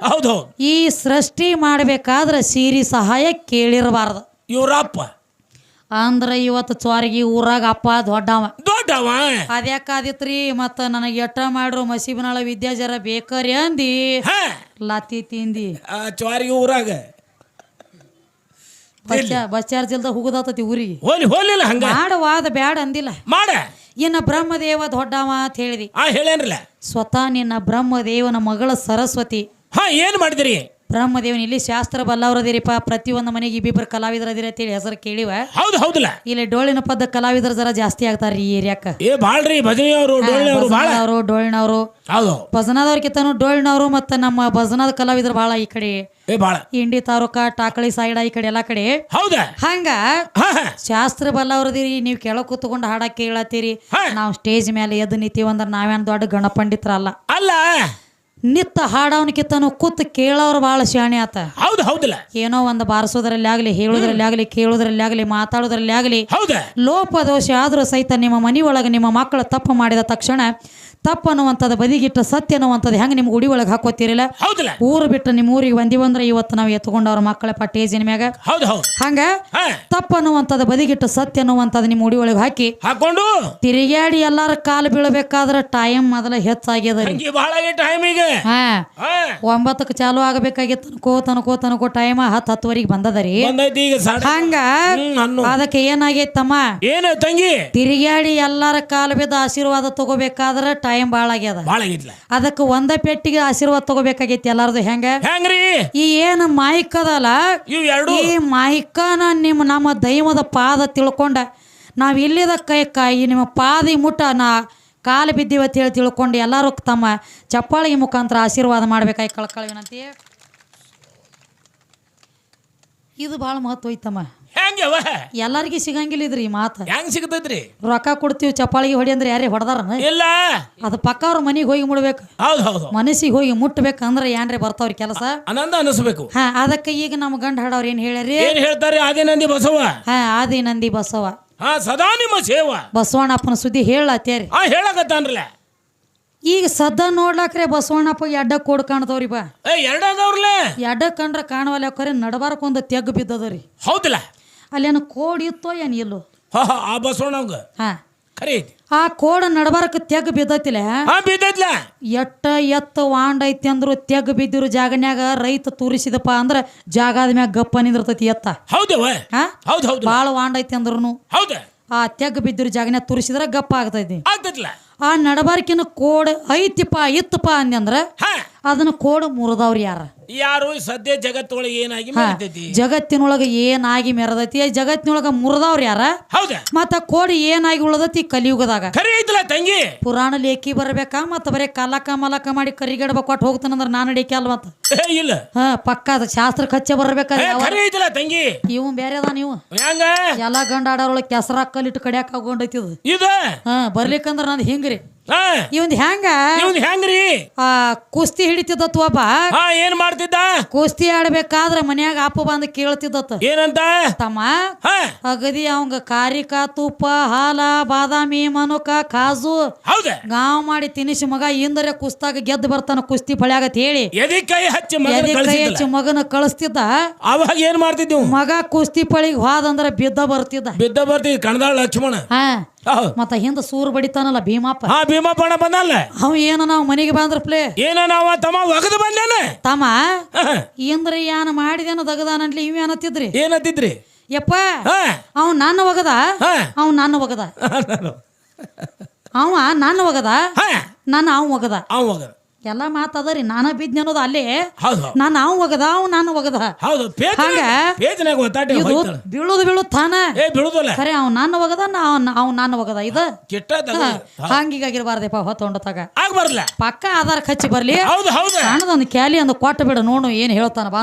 [SPEAKER 2] ಹೌದು
[SPEAKER 1] ಈ ಸೃಷ್ಟಿ ಮಾಡ್ಬೇಕಾದ್ರೆ ಸೀರಿ ಸಹಾಯ ಕೇಳಿರಬಾರ್ದು.
[SPEAKER 2] ಇವ್ರಪ್ಪ
[SPEAKER 1] ಅಂದ್ರ ಇವತ್ತು ಚ್ವಾರಿಗೆ ಊರಾಗ ಅಪ್ಪ ದೊಡ್ಡವ.
[SPEAKER 2] ದೊಡ್ಡವ?
[SPEAKER 1] ಅದ್ಯಾಕಾದಿತ್ರಿ ಮತ್ತ ನನಗೆ ಎಟ್ಟ ಮಾಡ್ರು? ಮಸೀಬನಾಳ ವಿದ್ಯಾಜರ ಬೇಕರಿ ಅಂದಿ.
[SPEAKER 2] ಹಾ!
[SPEAKER 1] ಲತ್ತಿ ತಿಂದಿ.
[SPEAKER 2] ಚ್ವಾರಿಗೆ ಊರಾಗ?
[SPEAKER 1] ಬಸ್ ಬಸ್ ಚಾರ್ಜ್ ಇಲ್ದ ಹೋಗುದಾತತಿ ಊರಿಗೆ.
[SPEAKER 2] ಹೋಲಿ ಹೋಲಿಲ್ಲ ಹಂಗ?
[SPEAKER 1] ಮಾಡವಾದ ಬ್ಯಾಡ ಅಂದಿಲ್ಲ.
[SPEAKER 2] ಮಾಡ?
[SPEAKER 1] ಇನ್ನ ಬ್ರಹ್ಮದೇವ ದೊಡ್ಡವ ಅಂತ ಹೇಳಿದಿ.
[SPEAKER 2] ಆ ಹೇಳೇನ್ರಲ್ಲ?
[SPEAKER 1] ಸ್ವತಃ ನಿನ್ನ ಬ್ರಹ್ಮದೇವನ ಮಗಳ ಸರಸ್ವತಿ.
[SPEAKER 2] ಹಾ ಏನ್ ಮಾಡಿದಿರಿ?
[SPEAKER 1] ಬ್ರಹ್ಮದೇವನ ಇಲ್ಲಿ ಶಾಸ್ತ್ರ ಬಲ್ಲವರದಿರಿಪ್ಪ ಪ್ರತಿಯೊಂದು ಮನೆಗೆ ಇಬ್ಬಿಬ್ಬರು ಕಲಾವಿದರದಿರಿ ಅಂತೇಳಿ ಹೆಸರು ಕೇಳಿವ.
[SPEAKER 2] ಹೌದು ಹೌದಲ್ಲ?
[SPEAKER 1] ಇಲ್ಲಿ ಡೋಳಿನ ಪದ ಕಲಾವಿದರ ಜರ ಜಾಸ್ತಿ ಆಗ್ತಾರ ಈ ಏರಿಯಾಕ.
[SPEAKER 2] ಏ ಬಾಳ್ರಿ ಭಜನೆ ಅವರು ಡೊಳ್ಳೆ ಅವರು ಬಾಳ.
[SPEAKER 1] ಭಜನದವರು ಡೋಳಿನವರು.
[SPEAKER 2] ಹೌದು.
[SPEAKER 1] ಭಜನದವ್ರಕಿಂತನೂ ಡೋಳಿನವರು ಮತ್ತು ನಮ್ಮ ಭಜನದ ಕಲಾವಿದರು ಭಾಳ ಈ ಕಡೆ.
[SPEAKER 2] ಏ ಬಾಳ.
[SPEAKER 1] ಇಂಡಿ ತಾಲೂಕ ಟಾಕಳಿ ಸೈಡ ಈ ಕಡೆ ಎಲ್ಲಾ ಕಡೆ.
[SPEAKER 2] ಹೌದಾ?
[SPEAKER 1] ಹಂಗ ಶಾಸ್ತ್ರ ಬಲ್ಲವರದಿರಿ ನೀವು ಕೆಳಗೆ ಕೂತ್ಕೊಂಡು ಹಾಡ ಕೇಳತ್ತೀರಿ. ನಾವು ಸ್ಟೇಜ್ ಮೇಲೆ ಎದ್ದು ನಿಂತೀವಂದ್ರೆ ನಾವೇನು ದೊಡ್ಡ ಗಣಪಂಡಿತರಲ್ಲ.
[SPEAKER 2] ಅಲ್ಲ.
[SPEAKER 1] ನಿತ್ತ ಹಾಡವನಕಿತ್ತನು ಕೂತ್ ಕೇಳೋರು ಭಾಳ ಶಾಣೆ ಆತ.
[SPEAKER 2] ಹೌದು ಹೌದಲ್ಲ.
[SPEAKER 1] ಏನೋ ಒಂದು ಬಾರಿಸೋದ್ರಲ್ಲಿ ಆಗಲಿ ಹೇಳೋದ್ರಲ್ಲಿ ಆಗಲಿ ಕೇಳೋದ್ರಲ್ಲಿ ಆಗಲಿ ಮಾತಾಡೋದ್ರಲ್ಲಿ ಆಗಲಿ
[SPEAKER 2] ಲೋಪ
[SPEAKER 1] ದೋಷ ಆದರೂ ಸಹಿತ ನಿಮ್ಮ ಮನೆಯೊಳಗೆ ನಿಮ್ಮ ಮಕ್ಕಳು ತಪ್ಪು ಮಾಡಿದ ತಕ್ಷಣ ತಪ್ಪು ಅನ್ನುವಂಥದ್ದು ಬದಿಗಿಟ್ಟ ಸತ್ಯ ಅನ್ನುವಂಥದ್ದು ಹೆಂಗೆ ನಿಮ್ಮ ಗುಡಿ ಒಳಗೆ ಹಾಕೋತಿರಲಿಲ್ಲ
[SPEAKER 2] ಹೌದಲ್ಲ.
[SPEAKER 1] ಊರು ಬಿಟ್ಟು ನಿಮ್ಮ ಊರಿಗೆ ಬಂದಿವಂದ್ರೆ ಇವತ್ತು ನಾವು ಎತ್ಕೊಂಡವ್ರ ಮಕ್ಕಳ ಪಟ್ಟೇಜಿನ ಮ್ಯಾಗ.
[SPEAKER 2] ಹೌದು ಹೌದು.
[SPEAKER 1] ಹಂಗ? ತಪ್ಪು ಅನ್ನುವಂಥದ್ದು ಬದಿಗಿಟ್ಟು ಸತ್ಯ ಅನ್ನುವಂಥದ್ದು ನಿಮ್ಮ ಉಡಿ ಒಳಗೆ ಹಾಕಿ.
[SPEAKER 2] ಹಾಕೊಂಡು?
[SPEAKER 1] ತಿರುಗಾಡಿ ಎಲ್ಲಾರ ಕಾಲು ಬೀಳಬೇಕಾದ್ರೆ ಟೈಮ್ ಮೊದಲ ಹೆಚ್ಚಾಗ್ಯದ ರೀ.
[SPEAKER 2] ಬಹಳ ಟೈಮ್
[SPEAKER 1] ಹಾ. ಒಂಬತ್ತಕ್ಕೆ ಚಾಲು ಆಗಬೇಕಾಗಿತ್ತು ಅನ್ಕೋತ ತನಕೋ ಅನ್ಕೋ ಟೈಮ್ ಹತ್ತು ಹತ್ತುವರೆಗೆ ಬಂದದರಿ
[SPEAKER 2] ಬಂದೈತಿ ಈಗ ಸಾಡೆ
[SPEAKER 1] ಹಂಗ?
[SPEAKER 2] ಹ್ಮ್ ಅನ್ನು
[SPEAKER 1] ಅದಕ್ಕೆ ಏನಾಗೈತಮ್ಮ?
[SPEAKER 2] ಏನು ತಂಗಿ?
[SPEAKER 1] ತಿರುಗಾಡಿ ಎಲ್ಲಾರ ಕಾಲು ಬಿದ್ದ ಆಶೀರ್ವಾದ ತಗೋಬೇಕಾದ್ರೆ ಟೈಮ್ ಭಾಳ ಆಗ್ಯದ.
[SPEAKER 2] ಭಾಳ ಆಗಿತ್ಲ
[SPEAKER 1] ಅದಕ್ಕೆ ಒಂದ ಪೆಟ್ಟಿಗೆ ಆಶೀರ್ವಾದ ತಗೋಬೇಕಾಗೈತಿ ಎಲ್ಲಾರ್ದು ಹೆಂಗ?
[SPEAKER 2] ಹೆಂಗ್ರಿ?
[SPEAKER 1] ಈ ಏನು ಮಾಯಿಕ್ ಅದಲ್ಲ
[SPEAKER 2] ಇವ್ ಎರಡು.
[SPEAKER 1] ಈ ಮಾಯಿಕನ ನಿಮ್ಮ ನಮ್ಮ ದೈವದ ಪಾದ ತಿಳ್ಕೊಂಡ ನಾವು ಇಲ್ಲಿದ ಕೈ ಕಾಯಿ ನಿಮ್ಮ ಪಾದಿ ಮುಟ್ಟ ನಾ ಕಾಲು ಬಿದ್ದೀವಿ ಅಂತ ಹೇಳಿ ತಿಳ್ಕೊಂಡು ಎಲ್ಲರೂ ತಮ್ಮ ಚಪ್ಪಾಳಿಗೆ ಮುಖಾಂತರ ಆಶೀರ್ವಾದ ಮಾಡ್ಬೇಕಾಗಿ ಕಳ್ಕಳಿ ವಿನಂತಿ. ಇದು ಭಾಳ ಮಹತ್ವ ಐತಮ್ಮ.
[SPEAKER 2] ಹೆಂಗವ
[SPEAKER 1] ಎಲ್ಲರಿಗೂ ಸಿಗಂಗಿಲ್ಲ ಇದ್ರಿ ಈ ಮಾತು.
[SPEAKER 2] ಹೆಂಗ್ ಸಿಗತೈತ್ರಿ?
[SPEAKER 1] ರೊಕ್ಕ ಕೊಡ್ತೀವಿ ಚಪ್ಪಾಳಿಗೆ ಹೊಡಿ ಅಂದ್ರೆ ಯಾರೇ ಹೊಡೆದಾರ
[SPEAKER 2] ಇಲ್ಲ.
[SPEAKER 1] ಅದು ಪಕ್ಕ ಅವ್ರ ಮನೆಗೆ ಹೋಗಿ ಮುಡ್ಬೇಕು.
[SPEAKER 2] ಹೌದು ಹೌದು
[SPEAKER 1] ಮನಸ್ಸಿಗೆ ಹೋಗಿ ಮುಟ್ಬೇಕಂದ್ರೆ ಏನ್ರಿ ಬರ್ತಾವ್ರಿ ಕೆಲಸ?
[SPEAKER 2] ಆನಂದ ಅನಿಸ್ಬೇಕು.
[SPEAKER 1] ಹಾ ಅದಕ್ಕೆ ಈಗ ನಮ್ಮ ಗಂಡ ಹಾಡವ್ರು ಏನು ಹೇಳ್ಯಾರಿ?
[SPEAKER 2] ಏನ್ ಹೇಳ್ತಾರೆ? ಆದಿನಂದಿ ಬಸವ.
[SPEAKER 1] ಹಾ ಆದಿ ನಂದಿ ಬಸವ.
[SPEAKER 2] ಹಾ ಸದಾ ನಿಮ್ಮ ಸೇವ.
[SPEAKER 1] ಬಸವಣ್ಣಪ್ಪನ ಸುದ್ದಿ ಹೇಳತ್ತೇರಿ.
[SPEAKER 2] ಹಾ ಹೇಳಕತ್ತಾನ್ರಲ್ಲ.
[SPEAKER 1] ಈಗ ಸದ್ದ ನೋಡ್ಲಾಕ್ರೆ ಬಸವಣ್ಣಪ್ಪ ಎಡ್ಡ ಕೋಡ್ ಕಾಣ್ತಾವ್ರಿ ಬಾ.
[SPEAKER 2] ಏ ಎರಡದವ್ರಲ್ಲ?
[SPEAKER 1] ಎಡ್ಡ ಕಂಡ್ರ ಕಾಣವಲ್ಲ ನಡಬಾರಕ್ ಒಂದು ತೆಗ್ ಬಿದ್ದದ್ರಿ.
[SPEAKER 2] ಹೌದಿಲ್ಲ.
[SPEAKER 1] ಅಲ್ಲೇನು ಕೋಡ್ ಇತ್ತೋ ಏನು ಇಲ್ಲೋ?
[SPEAKER 2] ಹಾ ಹಾ ಆ ಬಸವಣ್ಣಂಗ
[SPEAKER 1] ಹಾ.
[SPEAKER 2] ಖರೆ ಐತಿ.
[SPEAKER 1] ಆ ಕೋಡ ನಡಬಾರಕ್ಕೆ ತೆಗ್ ಬಿದ್ದತಿಲ್ಲ
[SPEAKER 2] ಹಾ ಬಿದ್ದೈತ್ಲ.
[SPEAKER 1] ಎಟ್ಟ ಎತ್ತ ವಾಂಡ್ ಐತಿ ಅಂದ್ರು ತೆಗ್ ಬಿದ್ದಿರು ಜಾಗನ್ಯಾಗ ರೈತ ತೂರಿಸಿದಪ್ಪ ಅಂದ್ರ ಜಾಗದ ಮ್ಯಾಗ ಗಪ್ಪ ನಿಂದಿರ್ತೈತಿ ಎತ್ತ.
[SPEAKER 2] ಹೌದವ
[SPEAKER 1] ಹಾ?
[SPEAKER 2] ಹೌದು ಹೌದು.
[SPEAKER 1] ಭಾಳ ವಾಂಡ್ ಐತಿ ಅಂದ್ರುನು.
[SPEAKER 2] ಹೌದ.
[SPEAKER 1] ಆ ತೆಗ್ ಬಿದ್ದಿರು ಜಾಗನ್ಯಾಗ ತೂರಿಸಿದ್ರ ಗಪ್ಪ ಆಗ್ತೈತಿ.
[SPEAKER 2] ಆಗ್ತೈತ್ಲ.
[SPEAKER 1] ಆ ನಡಬಾರ್ಕಿನ ಕೋಡ್ ಐತಿಪ್ಪ ಇತ್ತಪ್ಪ
[SPEAKER 2] ಅಂದ್ರೆ
[SPEAKER 1] ಅದನ್ನ ಕೋಡ್ ಮುರಿದವ್ರು ಯಾರ?
[SPEAKER 2] ಯಾರು ಸದ್ಯ ಜಗತ್ತೊಳಗೆ ಏನಾಗಿ
[SPEAKER 1] ಜಗತ್ತಿನೊಳಗೆ ಏನಾಗಿ ಮೆರದೈತಿ? ಜಗತ್ತಿನೊಳಗ ಮುರಿದವ್ರು ಯಾರ?
[SPEAKER 2] ಹೌದ.
[SPEAKER 1] ಮತ್ತ ಕೋಡ್ ಏನಾಗಿ ಉಳದೈತಿ ಕಲಿಯುಗದಾಗ?
[SPEAKER 2] ತಂಗಿ?
[SPEAKER 1] ಪುರಾಣ ಲೇಖಿ ಬರ್ಬೇಕಾ ಮತ್ತ ಬರೀ ಕಲಕ ಮಲಕ ಮಾಡಿ ಕರಿಗಡಬ ಕೊಟ್ಟು ಹೋಗ್ತಾನಂದ್ರ ನಾನು ಅಡಿಕೆ ಅಲ್ವ ಮತ್ತ?
[SPEAKER 2] ಇಲ್ಲ.
[SPEAKER 1] ಹಾ ಪಕ್ಕ ಅದ ಶಾಸ್ತ್ರ ಕಚ್ಚೆ ಬರ್ಬೇಕಾ
[SPEAKER 2] ಏ ಖರೆ ತಂಗಿ?
[SPEAKER 1] ಇವು ಬೇರೆ ಅದ ನೀವು
[SPEAKER 2] ಎಲ್ಲ
[SPEAKER 1] ಎಲ್ಲಾ ಗಂಡ ಆಡೋರೊಳಗೆ ಕೆಸರ ಕಲ್ಲಿಟ್ಟು ಕಡಿಯಾಕ ಆಗೊಂಡೈತಿ ಇದು.
[SPEAKER 2] ಇದು?
[SPEAKER 1] ಹಾ ಬರ್ಲಿಕ್ಕಂದ್ರ ನಂದು
[SPEAKER 2] ಹಿಂಗ
[SPEAKER 1] ಇವಂದ್ ಹೆಂಗ
[SPEAKER 2] ಇವನ್ ಹೆಂಗ್ರಿ
[SPEAKER 1] ಆ ಕುಸ್ತಿ ಹಿಡಿತಿದ್ದತ್ ಒಬ್ಬ.
[SPEAKER 2] ಹಾ ಏನ್ ಮಾಡ್ತಿದ್ದ?
[SPEAKER 1] ಕುಸ್ತಿ ಆಡ್ಬೇಕಾದ್ರ ಮನ್ಯಾಗ ಅಪ್ಪ ಬಂದು ಕೇಳ್ತಿದ್ದತ್.
[SPEAKER 2] ಏನಂತ?
[SPEAKER 1] ತಮ್ಮ ಅಗದಿ ಅವಂಗ ಕಾರಿಕ ತುಪ್ಪ ಹಾಲ ಬಾದಾಮಿ ಮನುಕ ಕಾಜು
[SPEAKER 2] ಹೌದ?
[SPEAKER 1] ಗಾವ್ ಮಾಡಿ ತಿನಿಸಿ ಮಗ ಇಂದರೆ ಕುಸ್ತಾಗ ಗೆದ್ದು ಬರ್ತಾನ ಕುಸ್ತಿ ಪಳ್ಯಾಗತ್ ಹೇಳಿ.
[SPEAKER 2] ಎದಿ ಕೈ ಹಚ್ಚಿ ಮಗನ
[SPEAKER 1] ಎದೆ ಕೈ ಹಚ್ಚಿ ಮಗನ ಕಳಿಸ್ತಿದ್ದ.
[SPEAKER 2] ಅವಾಗ ಏನ್ ಮಾಡ್ತಿದ್ದೀವ್
[SPEAKER 1] ಮಗ ಕುಸ್ತಿ ಪಳಿಗೆ ಹೋದಂದ್ರ ಬಿದ್ದ ಬರ್ತಿದ್ದ.
[SPEAKER 2] ಬಿದ್ದ ಬರ್ತಿದ್ ಕಣದಾಳ ಲಕ್ಷ್ಮಣ.
[SPEAKER 1] ಹಾ. ಮತ್ತ ಹಿಂದ ಸೂರು ಬಡಿತಾನಲ್ಲ ಭೀಮಪ್ಪ
[SPEAKER 2] ಹಾ ಭೀಮಪ್ಪಣ ಬಂದಲ್ಲ
[SPEAKER 1] ಅವ ಏನ ನಾವು ಮನೆಗೆ ಬಂದ್ರ ಪ್ಲೇ?
[SPEAKER 2] ಏನ ನಾವ ತಮ್ಮ ಒಗದು ಬಂದೇನ?
[SPEAKER 1] ತಮ್ಮ?
[SPEAKER 2] ಏನ್ರ
[SPEAKER 1] ಏನ ಯಾನ ಮಾಡಿದೇನ ದಗದಾನಂಟ್ಲಿ ಇವ್ ಏನತ್ತಿದ್ರಿ
[SPEAKER 2] ಏನತ್ತಿದ್ರಿ?
[SPEAKER 1] ಯಪ್ಪ ಅವ್ ನನ್ನ ಒಗದ. ಅವ್ ನನ್ನ ಒಗದ. ಅವ ನನ್ನ ಒಗದ?
[SPEAKER 2] ಹಾ.
[SPEAKER 1] ನಾನು ಅವ್ ಒಗದ.
[SPEAKER 2] ಅವ್ ಒಗದ.
[SPEAKER 1] ಎಲ್ಲ ಮಾತದರಿ ನಾನ ಬಿದ್ನಿ ಅನ್ನೋದು ಅಲ್ಲೇ. ನಾನು ಅವ್ ಒಗದ ಅವ್ ನಾನು ಒಗದ. ಹಂಗ? ಇದು ಬೀಳುದು ಬೀಳುದು ತಾನ. ಖರೆ ಅವ್ ನಾನು ಒಗದ ಅವ್ ನಾನು ಒಗದ. ಇದ ಹಂಗಿಗಾಗಿರ್ಬಾರ್ದಪ್ಪ ಹೊತ್ತೊಂಡತಾಗ ಪಕ್ಕ ಆಧಾರ ಖರ್ಚಿ ಬರ್ಲಿ. ಸಣ್ಣದೊಂದು ಕ್ಯಾಲಿ ಒಂದು ಕೊಟ್ಟ ಬಿಡು ನೋಡು ಏನ್ ಹೇಳ್ತಾನ ಬಾ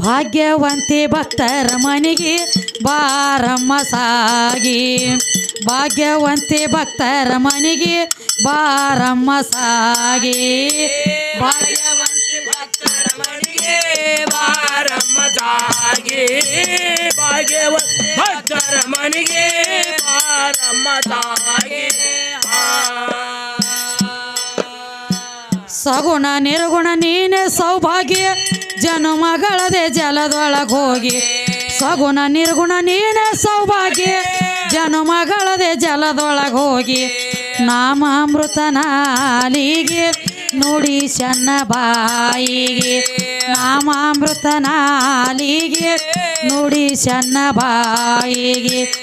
[SPEAKER 1] ಭಾಗ್ಯವಂತೆ ಭಕ್ತರ ಮನೆಗೆ ಬಾರಮ್ಮ ಸಾಗಿ. ಭಾಗ್ಯವಂತೆ ಭಕ್ತರ ಮನೆಗೆ ಬಾರಮ್ಮ ಸಾಗಿ.
[SPEAKER 3] ಭಕ್ತರ ಮನೆಗೆ
[SPEAKER 2] ಬಾರಮ್ಮ ಸಾಗಿ.
[SPEAKER 1] ಸಗುಣ ನಿರ್ಗುಣ ನೀನೆ ಸೌಭಾಗ್ಯ ಜನುಮಗಳದೆ ಜಲದೊಳಗೆ ಹೋಗಿ. ಸಗುಣ ನಿರ್ಗುಣ ನೀನೇ ಸೌಭಾಗ್ಯ. ಜನಮಗಳದೆ ಜಲದೊಳಗೆ ಹೋಗಿ. ನಾಮಾಮೃತನಾಲಿಗೆ ನುಡಿ ಚೆನ್ನ ಬಾಯಿಗೆ. ನಾಲಿಗೆ ನುಡಿ ಚೆನ್ನ ಬಾಯಿಗೆ.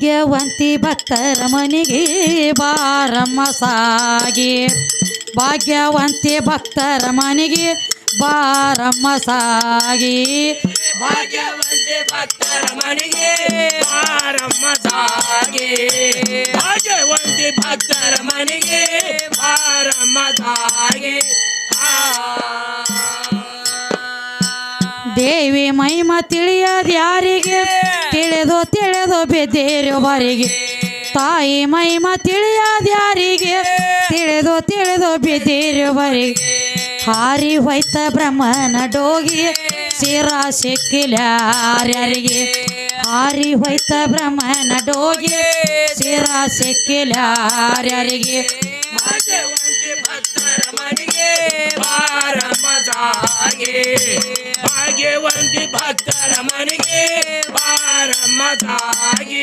[SPEAKER 3] ಭಾಗ್ಯವಂತಿ ಭಕ್ತರ ಮನೆಗೆ ಬಾರಮ್ಮ ಸಾಗಿ.
[SPEAKER 2] ಭಾಗ್ಯವಂತಿ ಭಕ್ತರ ಮನೆಗೆ ಬಾರಮ್ಮ ಸಾಗಿ.
[SPEAKER 1] ಭಾಗ್ಯವಂತಿ ಭಕ್ತರ ಮನೆಗೆ ಬಾರಮ್ಮ ಸಾಗಿ. ಮನೆಗೆ ಬಾರಮ್ಮ ಸಾಗಿ. ದೇವಿ ಮಹಿಮ ತಿಳಿಯದ ಯಾರಿಗೆ? ತಿಳಿದು ಬಿದ್ದಿರುವರಿಗೆ ತಾಯಿ ಮಹಿಮ ತಿಳಿಯಾದ್ಯಾರಿಗೆ ತಿಳಿದು ತಿಳಿದು ಬಿದ್ದಿರುವರಿಗೆ ಹಾರಿ ಹೋಯ್ತ ಬ್ರಹ್ಮನ ಡೋಗಿ ಶಿರ ಸಿಕ್ಕಿಲ್ಯಾರ್ಯಾರಿಗೆ ಹಾರಿ ಹೋಯ್ತ ಬ್ರಹ್ಮನ ಡೋಗಿ ಶಿರ ಸಿಕ್ಕಿಲ್ಯಾರ್ಯಾರಿಗೆ
[SPEAKER 2] ಭಾಗ್ಯವಂತಿ ಭಕ್ತರ ಮನೆಗೆ ತಾಯಿ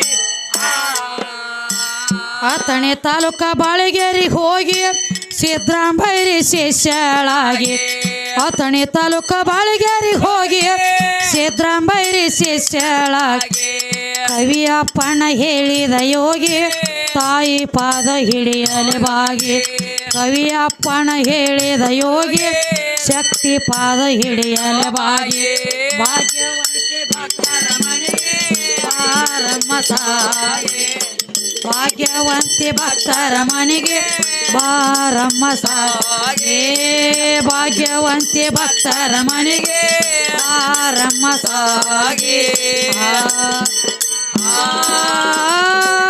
[SPEAKER 2] ಆ.
[SPEAKER 1] ತಣೆ ತಾಲೂಕ ಬಾಳೆಗೇರಿ ಹೋಗಿ ಸಿದ್ರಾಂಬೈರಿ ಶಿಷ್ಯಳಾಗಿ. ತಣೆ ತಾಲೂಕ ಬಾಳೆಗೇರಿ ಹೋಗಿ ಸಿದ್ರಾಂಬೈರಿ ಶಿಷ್ಯಳಾಗಿ. ಕವಿಯಪ್ಪನ ಹೇಳಿದ ಯೋಗಿ ತಾಯಿ ಪಾದ ಹಿಡಿಯಲಿ ಬಾಗಿ. ಕವಿಯಪ್ಪನ ಹೇಳಿದ ಯೋಗಿ ಶಕ್ತಿ ಪಾದ ಹಿಡಿಯಲಿ ಬಾಗಿ. ಭಾಗ್ಯವಂತೆ ತಾಯಿ ಭಾಗ್ಯವಂತಿ ಭಕ್ತರ ಮನೆಗೆ ಬಾರಮ್ಮ ಸಾಗೆ ಭಾಗ್ಯವಂತಿ ಭಕ್ತರ ಮನೆಗೆ ಬಾರಮ್ಮ ಆ, ಆ.